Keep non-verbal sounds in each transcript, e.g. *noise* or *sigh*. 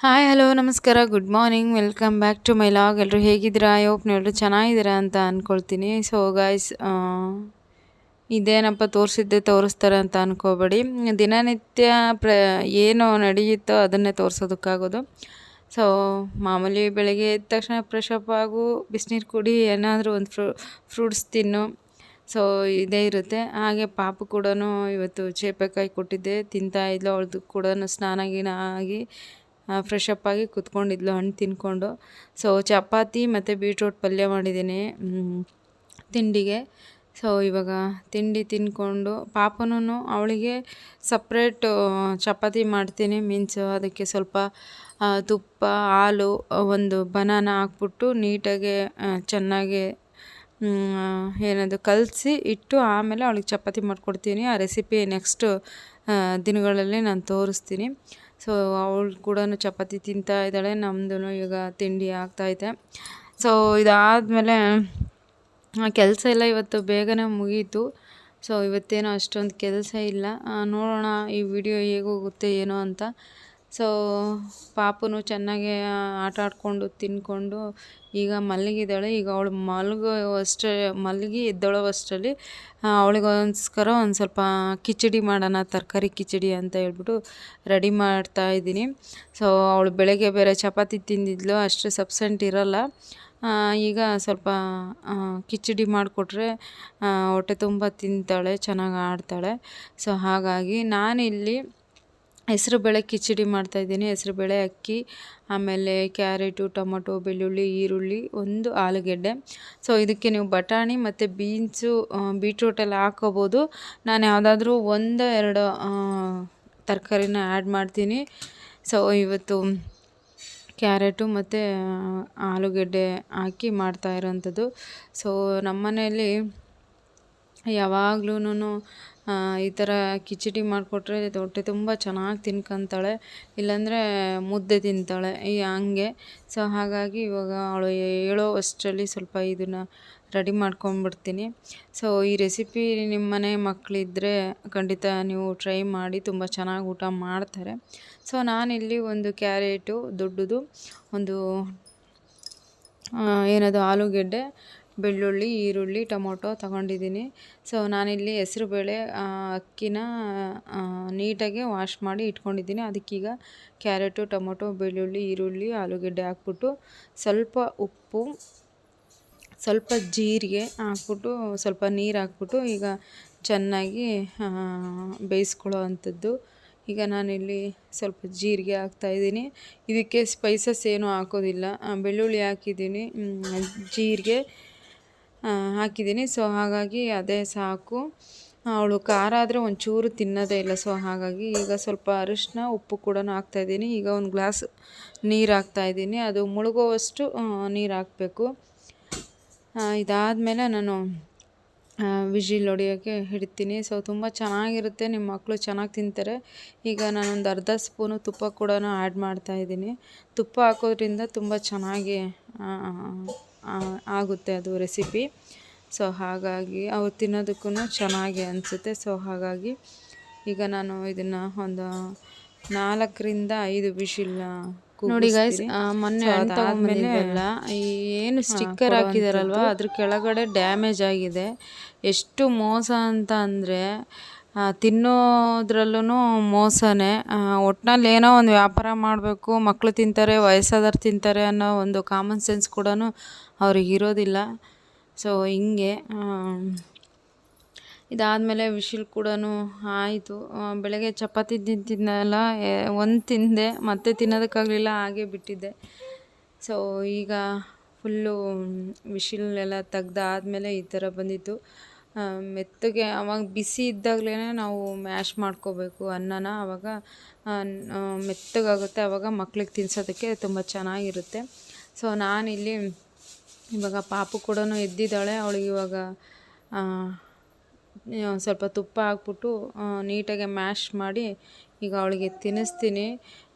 Hi, hello, ನಮಸ್ಕಾರ, good morning, welcome back to my log. ಎಲ್ಲರೂ ಹೇಗಿದ್ದೀರಾ? ಐ ಹೋಪ್ ಎಲ್ಲರೂ ಚೆನ್ನಾಗಿದ್ದೀರಾ ಅಂತ ಅಂದ್ಕೊಳ್ತೀನಿ ಸೊ ಗಾಯ್ಸ್ ಇದೇನಪ್ಪ ತೋರಿಸಿದ್ದೆ, ತೋರಿಸ್ತಾರೆ ಅಂತ ಅಂದ್ಕೋಬೇಡಿ ದಿನನಿತ್ಯ ಪ್ರ, ಏನು ನಡೆಯುತ್ತೋ ಅದನ್ನೇ ತೋರಿಸೋದಕ್ಕಾಗೋದು. ಸೊ ಮಾಮೂಲಿ ಬೆಳಗ್ಗೆ ಎದ್ದ ತಕ್ಷಣ ಫ್ರೆಶಪ್ ಆಗು, ಬಿಸಿನೀರು ಕುಡಿ, ಏನಾದರೂ ಒಂದು ಫ್ರೂ ಫ್ರೂಟ್ಸ್ ತಿನ್ನು. ಸೊ ಇದೇ ಇರುತ್ತೆ. ಹಾಗೆ ಪಾಪು ಕೂಡ ಇವತ್ತು ಚೇಪೆಕಾಯಿ ಕೊಟ್ಟಿದ್ದೆ. ತಿಂತಾ ಇದ್ಲು, ಅವಳದು ಕೂಡ ಸ್ನಾನ ಗೀನ ಆಗಿ. ಫ್ರೆಶ್ ಅಪ್ ಆಗಿ ಕುತ್ಕೊಂಡಿದ್ಲು, ಹಣ್ಣು ತಿನ್ಕೊಂಡು. ಸೊ ಚಪಾತಿ ಮತ್ತು ಬೀಟ್ರೂಟ್ ಪಲ್ಯ ಮಾಡಿದ್ದೀನಿ ತಿಂಡಿಗೆ. ಸೊ ಇವಾಗ ತಿಂಡಿ ತಿನ್ಕೊಂಡು ಪಾಪನೂ ಅವಳಿಗೆ ಸಪ್ರೇಟ್ ಚಪಾತಿ ಮಾಡ್ತೀನಿ. ಮೀನ್ಸ್ ಅದಕ್ಕೆ ಸ್ವಲ್ಪ ತುಪ್ಪ, ಹಾಲು, ಒಂದು ಬನಾನ ಹಾಕ್ಬಿಟ್ಟು ನೀಟಾಗಿ ಚೆನ್ನಾಗಿ ಏನದು ಕಲಸಿ ಇಟ್ಟು ಆಮೇಲೆ ಅವಳಿಗೆ ಚಪಾತಿ ಮಾಡಿಕೊಡ್ತೀನಿ. ಆ ರೆಸಿಪಿ ನೆಕ್ಸ್ಟು ದಿನಗಳಲ್ಲಿ ನಾನು ತೋರಿಸ್ತೀನಿ. ಸೊ ಅವಳು ಕೂಡ ಚಪಾತಿ ತಿಂತಾ ಇದ್ದಾಳೆ. ನಮ್ಮದು ಈಗ ತಿಂಡಿ ಆಗ್ತಾಯಿದೆ ಸೊ ಇದಾದಮೇಲೆ ಕೆಲಸ ಎಲ್ಲ ಇವತ್ತು ಬೇಗನೆ ಮುಗೀತು. ಸೊ ಇವತ್ತೇನೋ ಅಷ್ಟೊಂದು ಕೆಲಸ ಇಲ್ಲ. ನೋಡೋಣ ಈ ವಿಡಿಯೋ ಹೇಗೋಗುತ್ತೆ ಏನೋ ಅಂತ. ಸೊ, ಪಾಪನು ಚೆನ್ನಾಗಿ ಆಟ ಆಡಿಕೊಂಡು, ತಿನ್ಕೊಂಡು, ಈಗ ಮಲಗಿದ್ದಾಳೆ. ಈಗ ಅವಳು ಮಲಗೋ ಮಲಗಿ ಎದ್ದೊಳೋ ಅಷ್ಟರಲ್ಲಿ ಅವಳಿಗೋಸ್ಕರ ಒಂದು ಸ್ವಲ್ಪ ಕಿಚಡಿ ಮಾಡೋಣ, ತರಕಾರಿ ಕಿಚಡಿ ಅಂತ ಹೇಳ್ಬಿಟ್ಟು ರೆಡಿ ಮಾಡ್ತಾ ಇದ್ದೀನಿ. ಸೊ, ಅವಳು ಬೆಳಗ್ಗೆ ಬೇರೆ ಚಪಾತಿ ತಿಂದಿದ್ಲು, ಅಷ್ಟು ಸಬ್ಸೆಂಟ್ ಇರೋಲ್ಲ. ಈಗ ಸ್ವಲ್ಪ ಕಿಚಡಿ ಮಾಡಿಕೊಟ್ರೆ ಹೊಟ್ಟೆ ತುಂಬ ತಿಂತಾಳೆ, ಚೆನ್ನಾಗಿ ಆಡ್ತಾಳೆ. ಸೊ, ಹಾಗಾಗಿ ನಾನಿಲ್ಲಿ ಹೆಸ್ರುಬೇಳೆ ಕಿಚಡಿ ಮಾಡ್ತಾಯಿದ್ದೀನಿ ಹೆಸ್ರುಬೇಳೆ ಅಕ್ಕಿ, ಆಮೇಲೆ ಕ್ಯಾರೆಟು, ಟೊಮೊಟೊ, ಬೆಳ್ಳುಳ್ಳಿ, ಈರುಳ್ಳಿ, ಒಂದು ಆಲೂಗೆಡ್ಡೆ. ಸೊ ಇದಕ್ಕೆ ನೀವು ಬಟಾಣಿ ಮತ್ತು ಬೀನ್ಸು ಬೀಟ್ರೂಟೆಲ್ಲ ಹಾಕೋಬೋದು ನಾನು ಯಾವುದಾದ್ರೂ ಒಂದು, ಎರಡು ತರಕಾರಿನ ಆ್ಯಡ್ ಮಾಡ್ತೀನಿ. ಸೊ ಇವತ್ತು ಕ್ಯಾರೆಟು ಮತ್ತು ಆಲೂಗೆಡ್ಡೆ ಹಾಕಿ ಮಾಡ್ತಾ ಇರೋವಂಥದ್ದು ಸೊ ನಮ್ಮ ಮನೆಯಲ್ಲಿ ಯಾವಾಗ್ಲೂ ಈ ಥರ ಕಿಚಡಿ ಮಾಡಿಕೊಟ್ರೆ ಹೊಟ್ಟೆ ತುಂಬ ಚೆನ್ನಾಗಿ ತಿನ್ಕೊಂತಾಳೆ. ಇಲ್ಲಾಂದರೆ ಮುದ್ದೆ ತಿಂತಾಳೆ. ಈ ಹಂಗೆ. ಸೊ, ಹಾಗಾಗಿ ಇವಾಗ ಅವಳು ಹೇಳೋ ಅಷ್ಟರಲ್ಲಿ ಸ್ವಲ್ಪ ಇದನ್ನು ರೆಡಿ ಮಾಡ್ಕೊಂಡ್ಬಿಡ್ತೀನಿ ಸೊ, ಈ ರೆಸಿಪಿ ನಿಮ್ಮ ಮನೆ ಮಕ್ಕಳಿದ್ದರೆ ಖಂಡಿತ ನೀವು ಟ್ರೈ ಮಾಡಿ, ತುಂಬ ಚೆನ್ನಾಗಿ ಊಟ ಮಾಡ್ತಾರೆ. ಸೊ, ನಾನಿಲ್ಲಿ ಒಂದು ಕ್ಯಾರೆಟು, ದೊಡ್ಡದು, ಒಂದು ಏನದು, ಆಲೂಗೆಡ್ಡೆ ಬೆಳ್ಳುಳ್ಳಿ, ಈರುಳ್ಳಿ, ಟೊಮೊಟೊ ತಗೊಂಡಿದ್ದೀನಿ. ಸೊ ನಾನಿಲ್ಲಿ ಹೆಸ್ರು ಬೇಳೆ ಅಕ್ಕಿನ ನೀಟಾಗಿ ವಾಶ್ ಮಾಡಿ ಇಟ್ಕೊಂಡಿದ್ದೀನಿ. ಅದಕ್ಕೀಗ ಕ್ಯಾರೆಟು, ಟೊಮೊಟೊ, ಬೆಳ್ಳುಳ್ಳಿ, ಈರುಳ್ಳಿ, ಆಲೂಗೆಡ್ಡೆ ಹಾಕ್ಬಿಟ್ಟು ಸ್ವಲ್ಪ ಉಪ್ಪು, ಸ್ವಲ್ಪ ಜೀರಿಗೆ ಹಾಕ್ಬಿಟ್ಟು, ಸ್ವಲ್ಪ ನೀರು ಹಾಕ್ಬಿಟ್ಟು ಈಗ ಚೆನ್ನಾಗಿ ಬೇಯಿಸ್ಕೊಳ್ಳೋ ಅಂಥದ್ದು. ಈಗ ನಾನಿಲ್ಲಿ ಸ್ವಲ್ಪ ಜೀರಿಗೆ ಹಾಕ್ತಾಯಿದ್ದೀನಿ ಇದಕ್ಕೆ ಸ್ಪೈಸಸ್ ಏನೂ ಹಾಕೋದಿಲ್ಲ. ಬೆಳ್ಳುಳ್ಳಿ ಹಾಕಿದ್ದೀನಿ. ಜೀರಿಗೆ ಹಾಕಿದ್ದೀನಿ. ಸೊ ಹಾಗಾಗಿ ಅದೇ ಸಾಕು. ಅವಳು ಖಾರ ಆದರೆ ಒಂಚೂರು ತಿನ್ನೋದೇ ಇಲ್ಲ. ಸೊ ಹಾಗಾಗಿ ಈಗ ಸ್ವಲ್ಪ ಅರಿಶಿನ, ಉಪ್ಪು ಕೂಡ ಹಾಕ್ತಾಯಿದ್ದೀನಿ ಈಗ ಒಂದು ಗ್ಲಾಸ್ ನೀರು ಹಾಕ್ತಾಯಿದ್ದೀನಿ ಅದು ಮುಳುಗುವಷ್ಟು ನೀರು ಹಾಕಬೇಕು. ಇದಾದಮೇಲೆ ನಾನು ವಿಜಿಲ್ ಹೊಡಿಯೋಕ್ಕೆ ಹಿಡ್ತೀನಿ ಸೊ ತುಂಬ ಚೆನ್ನಾಗಿರುತ್ತೆ. ನಿಮ್ಮ ಮಕ್ಕಳು ಚೆನ್ನಾಗಿ ತಿಂತಾರೆ. ಈಗ ನಾನೊಂದು ಅರ್ಧ ಸ್ಪೂನು ತುಪ್ಪ ಕೂಡ ಆ್ಯಡ್ ಮಾಡ್ತಾಯಿದ್ದೀನಿ ತುಪ್ಪ ಹಾಕೋದ್ರಿಂದ ತುಂಬ ಚೆನ್ನಾಗಿ ಆಗುತ್ತೆ ಅದು ರೆಸಿಪಿ. ಸೊ ಹಾಗಾಗಿ ಅವು ತಿನ್ನೋದಕ್ಕೂ ಚೆನ್ನಾಗಿ ಅನಿಸುತ್ತೆ. ಸೊ ಹಾಗಾಗಿ ಈಗ ನಾನು ಇದನ್ನು ಒಂದು ನಾಲ್ಕರಿಂದ ಐದು ವಿಶಿಲ್ ನೋಡಿ ಗೈಸ್ ಮೊನ್ನೆ ಎಲ್ಲ ಏನು ಸ್ಟಿಕ್ಕರ್ ಹಾಕಿದಾರಲ್ವ ಅದ್ರ ಕೆಳಗಡೆ ಡ್ಯಾಮೇಜ್ ಆಗಿದೆ. ಎಷ್ಟು ಮೋಸ ಅಂತ ಅಂದರೆ ತಿನ್ನೋದ್ರಲ್ಲೂ ಮೋಸನೇ. ಒಟ್ನಲ್ಲಿ ಏನೋ ಒಂದು ವ್ಯಾಪಾರ ಮಾಡಬೇಕು ಮಕ್ಕಳು ತಿಂತಾರೆ, ವಯಸ್ಸಾದವ್ರು ತಿಂತಾರೆ ಅನ್ನೋ ಒಂದು ಕಾಮನ್ ಸೆನ್ಸ್ ಕೂಡ ಅವ್ರಿಗೆ ಇರೋದಿಲ್ಲ. ಸೊ ಹಿಂಗೆ ಇದಾದಮೇಲೆ ವಿಶಿಲ್ ಕೂಡ ಆಯಿತು. ಬೆಳಗ್ಗೆ ಚಪಾತಿ ತಿಂತಿದ್ನಲ್ಲ ಒಂದು ತಿಂದೆ, ಮತ್ತೆ ತಿನ್ನೋದಕ್ಕಾಗಲಿಲ್ಲ, ಹಾಗೆ ಬಿಟ್ಟಿದ್ದೆ. ಸೊ ಈಗ ಫುಲ್ಲು ವಿಶಿಲ್ನೆಲ್ಲ ತೆಗ್ದಾದ್ಮೇಲೆ ಈ ಥರ ಬಂದಿತ್ತು. ಮೆತ್ತಗೆ ಅವಾಗ ಬಿಸಿ ಇದ್ದಾಗಲೇ ನಾವು ಮ್ಯಾಶ್ ಮಾಡ್ಕೋಬೇಕು ಅನ್ನನ ಆವಾಗ ಮೆತ್ತಗಾಗುತ್ತೆ. ಆವಾಗ ಮಕ್ಳಿಗೆ ತಿನ್ಸೋದಕ್ಕೆ ತುಂಬ ಚೆನ್ನಾಗಿರುತ್ತೆ. ಸೊ ನಾನಿಲ್ಲಿ ಇವಾಗ ಪಾಪು ಕೂಡ ಎದ್ದಿದ್ದಾಳೆ. ಅವಳಿಗೆ ಇವಾಗ ಸ್ವಲ್ಪ ತುಪ್ಪ ಹಾಕ್ಬಿಟ್ಟು ನೀಟಾಗಿ ಮ್ಯಾಶ್ ಮಾಡಿ ಈಗ ಅವಳಿಗೆ ತಿನ್ನಿಸ್ತೀನಿ.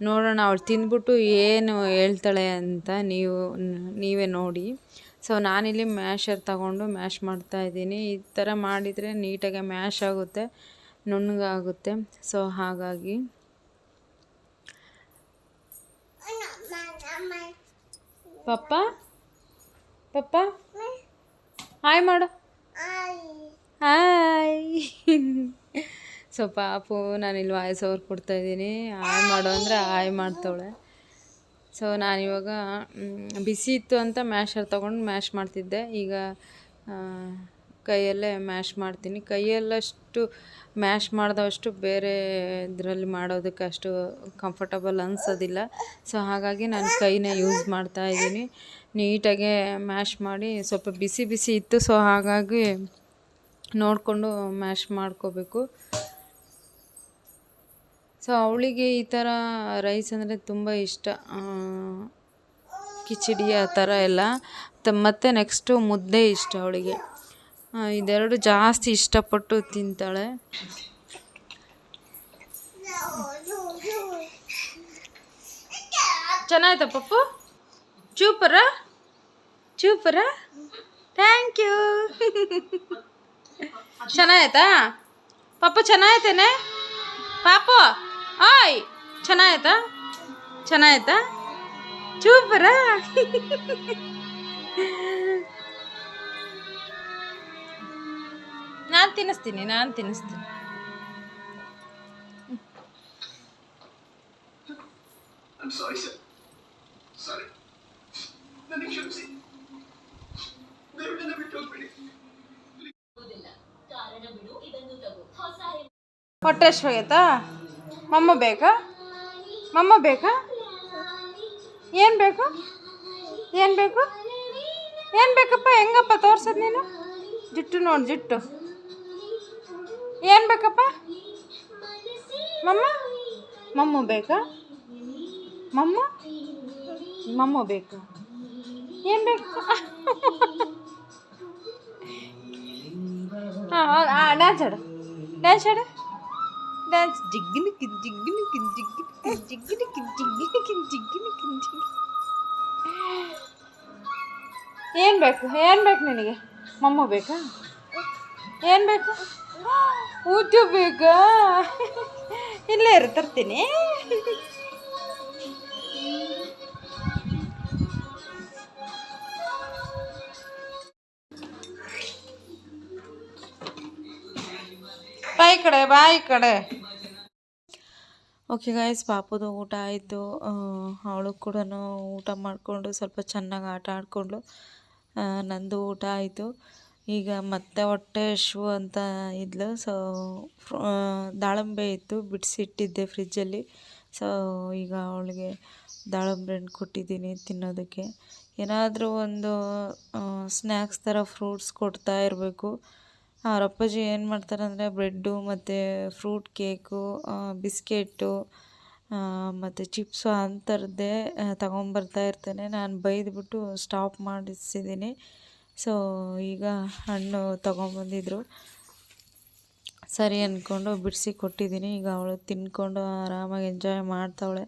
ನೋಡೋಣ, ಅವಳು ತಿಂದ್ಬಿಟ್ಟು ಏನು ಹೇಳ್ತಾಳೆ ಅಂತ ನೀವು, ನೀವೇ ನೋಡಿ. ಸೊ ನಾನಿಲ್ಲಿ ಮ್ಯಾಶರ್ ತಗೊಂಡು ಮ್ಯಾಶ್ ಮಾಡ್ತಾ ಇದ್ದೀನಿ. ಈ ಥರ ಮಾಡಿದರೆ ನೀಟಾಗಿ ಮ್ಯಾಶ್ ಆಗುತ್ತೆ, ನುಣ್ಣಗಾಗುತ್ತೆ. ಸೊ ಹಾಗಾಗಿ. ಪಪ್ಪ? ಪಪ್ಪ? ಹಾಯ್ ಮಾಡು. ಹಾಯ್ ಸೊ ಪಾಪು, ನಾನಿಲ್ಲಿ ವಾಯ್ಸ್ ಓವರ್ ಕೊಡ್ತಾಯಿದ್ದೀನಿ ಹಾಯ್ ಮಾಡು ಅಂದರೆ ಹಾಯ್ ಮಾಡ್ತಾವಳೆ. ಸೊ ನಾನು ಇವಾಗ ಬಿಸಿ ಇತ್ತು ಅಂತ ಮ್ಯಾಶರ್ ತೊಗೊಂಡು ಮ್ಯಾಶ್ ಮಾಡ್ತಿದ್ದೆ. ಈಗ ಕೈಯಲ್ಲೇ ಮ್ಯಾಶ್ ಮಾಡ್ತೀನಿ. ಕೈಯಲ್ಲಷ್ಟು ಮ್ಯಾಶ್ ಮಾಡಿದವಷ್ಟು ಬೇರೆ ಇದರಲ್ಲಿ ಮಾಡೋದಕ್ಕೆ ಅಷ್ಟು ಕಂಫರ್ಟಬಲ್ ಅನಿಸೋದಿಲ್ಲ. ಸೊ ಹಾಗಾಗಿ ನಾನು ಕೈನೇ ಯೂಸ್ ಮಾಡ್ತಾ ಇದ್ದೀನಿ. ನೀಟಾಗೆ ಮ್ಯಾಶ್ ಮಾಡಿ ಸ್ವಲ್ಪ ಬಿಸಿ ಬಿಸಿ ಇತ್ತು. ಸೊ ಹಾಗಾಗಿ ನೋಡಿಕೊಂಡು ಮ್ಯಾಶ್ ಮಾಡ್ಕೋಬೇಕು. ಸೊ ಅವಳಿಗೆ ಈ ಥರ ರೈಸ್ ಅಂದರೆ ತುಂಬ ಇಷ್ಟ. ಕಿಚಡಿ ಆ ಥರ ಎಲ್ಲ. ಮತ್ತು ನೆಕ್ಸ್ಟು ಮುದ್ದೆ ಇಷ್ಟ ಅವಳಿಗೆ. ಇದೆರಡು ಜಾಸ್ತಿ ಇಷ್ಟಪಟ್ಟು ತಿಂತಾಳೆ. ಚೆನ್ನಾಯ್ತಾ ಪಪ್ಪು? ಚೂಪರ? ಚೂಪರ? Thank you *laughs* ಚೆನ್ನಾಯ್ತಾ? ಪಪ್ಪ ಚೆನ್ನಾಯ್ತೇನೆ? ಪಾಪು? ಆಯ್ ಚೆನ್ನಾಯ್ತಾ ಚೆನ್ನಾಯ್ತಾ ಚೂಪರ ನಾನು ತಿನ್ನಿಸ್ತೀನಿ ನಾನು ತಿನ್ನಿಸ್ತೀನಿ. ಹೊಟ್ಟೆ ಎಷ್ಟು ಹೋಗೈತಾ ಮಮ್ಮ ಬೇಕಾ? ಮಮ್ಮ ಬೇಕಾ? ಏನು ಬೇಕು? ಏನು ಬೇಕು? ಏನು ಬೇಕಪ್ಪ? ಹೆಂಗಪ್ಪ ತೋರ್ಸೋದು ನೀನು? ಜಿಟ್ಟು ನೋಡಿ, ಜಿಟ್ಟು. ಏನು ಬೇಕಪ್ಪ? ಮಮ್ಮ? ಮಮ್ಮ ಬೇಕಾ? ಮಮ್ಮ? ಮಮ್ಮ ಬೇಕಾ? ಏನು ಬೇಕು? *laughs* ಹಾಂ ಡ್ಯಾನ್ಸ್ ಆಡು. ಡ್ಯಾನ್ಸ್ ಆಡು. ಡ್ಯಾನ್ಸ್ ಜಿಗ್ಗಿನ ಕಿನ್ ಜಿಗ್ಗಿನ ಕಿನ್ ಜಿಗ್ಗಿನ ಕಿನ್ ಜಿಗ್ಗಿನ ಕಿನ್ ಜಿಗ್ಗಿನ ಕಿನ್ ಜಿಗ್ಗಿನ ಕಿನ್ ಜಿಗ್ಗಿ ಏನು ಬೇಕು? ಏನು ಬೇಕು ನಿನಗೆ? ಮಮ್ಮ ಬೇಕಾ? ಏನು ಬೇಕು? ಊಟ ಬೇಕಾ? ಇಲ್ಲೇ ಇರು, ತರ್ತೀನಿ. ಬಾಯಿ ಕಡೆ ಬಾಯಿ ಕಡೆ. ಓಕೆ ಗಾಯ್ಸ್ ಪಾಪುದು ಊಟ ಆಯಿತು. ಅವಳು ಕೂಡ ಊಟ ಮಾಡಿಕೊಂಡು ಸ್ವಲ್ಪ ಚೆನ್ನಾಗಿ ಆಟ ಆಡಿಕೊಂಡು ನಂದು ಊಟ ಆಯಿತು. ಈಗ ಮತ್ತೆ ಹೊಟ್ಟೆ ಶೂ ಅಂತ ಇದ್ಲು. ಸೊ ದಾಳಂಬೆ ಇತ್ತು, ಬಿಡಿಸಿಟ್ಟಿದ್ದೆ ಫ್ರಿಜ್ಜಲ್ಲಿ. ಸೊ ಈಗ ಅವಳಿಗೆ ದಾಳಂಬೆ ಹಣ್ಣು ಕೊಟ್ಟಿದ್ದೀನಿ ತಿನ್ನೋದಕ್ಕೆ. ಏನಾದರೂ ಒಂದು ಸ್ನ್ಯಾಕ್ಸ್ ಥರ ಫ್ರೂಟ್ಸ್ ಕೊಡ್ತಾ ಇರಬೇಕು. ಅವ್ರ ಅಪ್ಪಾಜಿ ಏನು ಮಾಡ್ತಾರೆ ಅಂದರೆ ಬ್ರೆಡ್ಡು ಮತ್ತು ಫ್ರೂಟ್ ಕೇಕು ಬಿಸ್ಕೆಟ್ಟು ಮತ್ತು ಚಿಪ್ಸು ಅಂಥದ್ದೇ ತಗೊಂಬರ್ತಾ ಇರ್ತೇನೆ. ನಾನು ಬೈದ್ಬಿಟ್ಟು ಸ್ಟಾಪ್ ಮಾಡಿಸಿದ್ದೀನಿ ಸೊ ಈಗ ಹಣ್ಣು ತಗೊಂಬಂದಿದ್ರು. ಸರಿ ಅಂದ್ಕೊಂಡು ಬಿಡಿಸಿ ಕೊಟ್ಟಿದ್ದೀನಿ ಈಗ ಅವಳು ತಿನ್ಕೊಂಡು ಆರಾಮಾಗಿ ಎಂಜಾಯ್ ಮಾಡ್ತಾವಳೆ.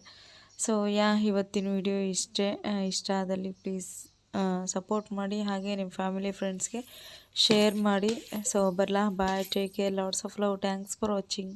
ಸೊ ಯಾ, ಇವತ್ತಿನ ವಿಡಿಯೋ ಇಷ್ಟೇ. ಇಷ್ಟ ಆದಲ್ಲಿ ಪ್ಲೀಸ್ ಸಪೋರ್ಟ್ ಮಾಡಿ ಹಾಗೆ ನಿಮ್ಮ ಫ್ಯಾಮಿಲಿ ಫ್ರೆಂಡ್ಸ್ಗೆ ಶೇರ್ ಮಾಡಿ. ಸೊ ಬರಲಾ bye take care lots of love thanks for watching